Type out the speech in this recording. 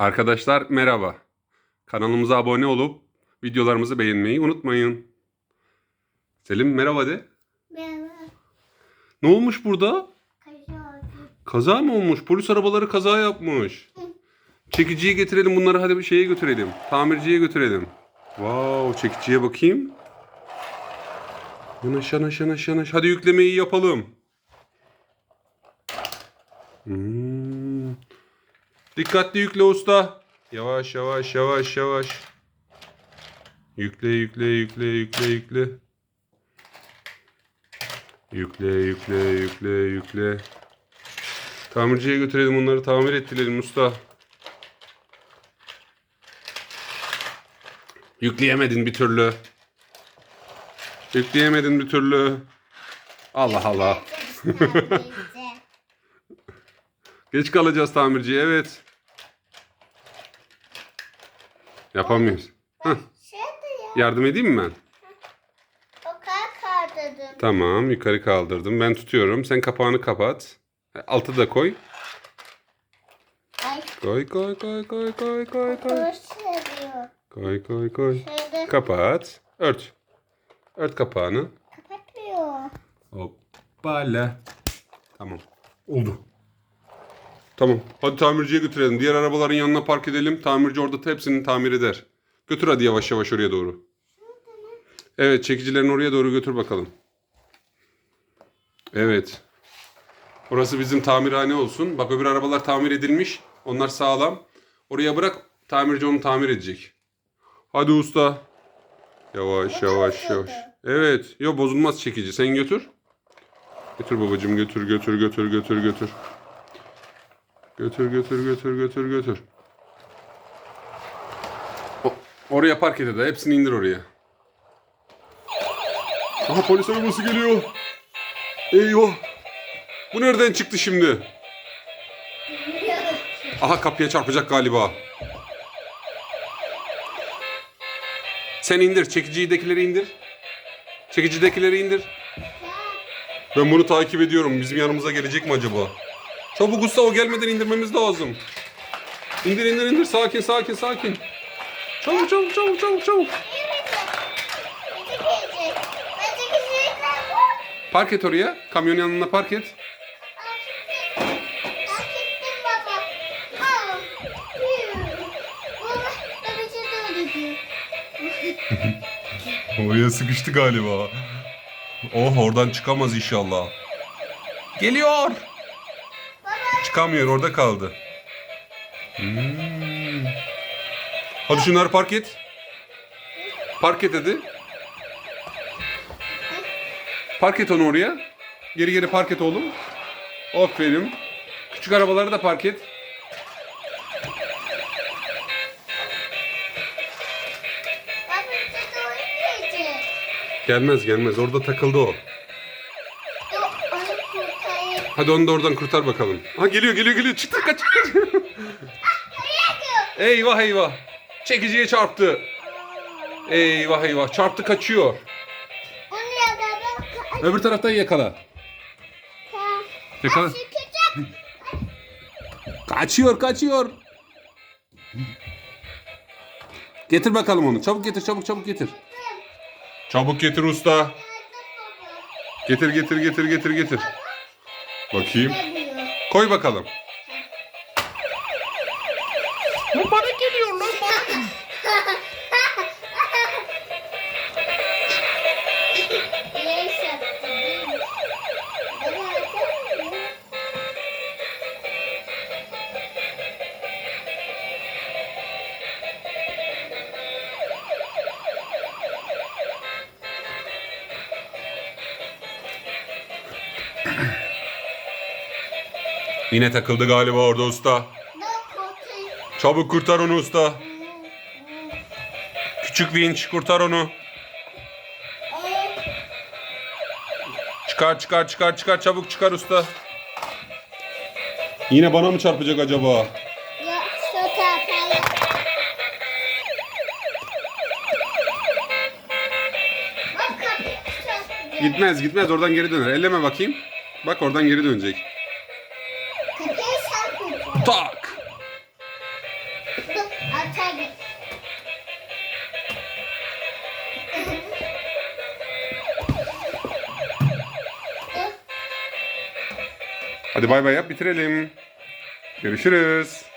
Arkadaşlar merhaba. Kanalımıza abone olup videolarımızı beğenmeyi unutmayın. Selim merhaba de. Merhaba. Ne olmuş burada? Kaşar. Kaza mı olmuş? Polis arabaları kaza yapmış. Çekiciyi getirelim bunları hadi bir şeye götürelim. Tamirciye götürelim. Wow çekiciye bakayım. Yanaş yanaş yanaş yanaş. Hadi yüklemeyi yapalım. Hmm. Dikkatli yükle usta. Yavaş yavaş yavaş yavaş. Yükle yükle yükle yükle yükle. Yükle yükle yükle yükle. Tamirciye götürelim onları tamir ettirelim usta. Yükleyemedin bir türlü. Yükleyemedin bir türlü. Allah Allah. Geç kalacağız tamirciye evet. Yapamıyoruz. Hah, Şey de ya. yardım edeyim mi ben? O kadar kaldırdım. Tamam yukarı kaldırdım. Ben tutuyorum. Sen kapağını kapat. Altı da koy. Ay Koy koy koy koy koy koy koy. seviyor. Koy koy koy. Şöyle Kapat. Ört. Ört kapağını. kapatmıyor. Hoppala. Tamam. Oldu. Tamam. Hadi tamirciye götürelim. Diğer arabaların yanına park edelim. Tamirci orada hepsini tamir eder. Götür hadi yavaş yavaş oraya doğru. Evet çekicilerin oraya doğru götür bakalım. Evet. Orası bizim tamirhane olsun. Bak öbür arabalar tamir edilmiş. Onlar sağlam. Oraya bırak. Tamirci onu tamir edecek. Hadi usta. Yavaş yavaş yavaş. Evet. Yok bozulmaz çekici. Sen götür. Götür babacığım götür götür götür götür götür. Götür götür götür götür götür. O- oraya park et hadi. Hepsini indir oraya. Aha polis arabası geliyor. Eyvah. Bu nereden çıktı şimdi? Aha kapıya çarpacak galiba. Sen indir. Çekicidekileri indir. Çekicidekileri indir. Ben bunu takip ediyorum. Bizim yanımıza gelecek mi acaba? Çabuk usta o gelmeden indirmemiz lazım. İndir indir indir. Sakin sakin sakin. Çabuk çabuk çabuk çabuk çabuk. Park et oraya. Kamyon yanına park et. Oraya sıkıştı galiba. Oh oradan çıkamaz inşallah. Geliyor. Çıkamıyor orada kaldı. Hmm. Hadi şunları park et. Park et hadi. Park et onu oraya. Geri geri park et oğlum. Aferin. Küçük arabaları da park et. Gelmez gelmez orada takıldı o. Hadi onu da oradan kurtar bakalım. Ha geliyor geliyor geliyor. Çıktı kaç kaç. eyvah eyvah. Çekiciye çarptı. Eyvah eyvah. Çarptı kaçıyor. Onu yakala. Öbür taraftan yakala. Yakala. Kaçıyor kaçıyor. Getir bakalım onu. Çabuk getir çabuk çabuk getir. Çabuk getir usta. Getir getir getir getir getir. Bakayım. Koy bakalım. Yine takıldı galiba orada usta. Çabuk kurtar onu usta. Küçük vinç kurtar onu. Çıkar çıkar çıkar çıkar çabuk çıkar usta. Yine bana mı çarpacak acaba? Gitmez gitmez oradan geri döner. Elleme bakayım. Bak oradan geri dönecek. Tak. Hadi bay bay yap bitirelim. Görüşürüz.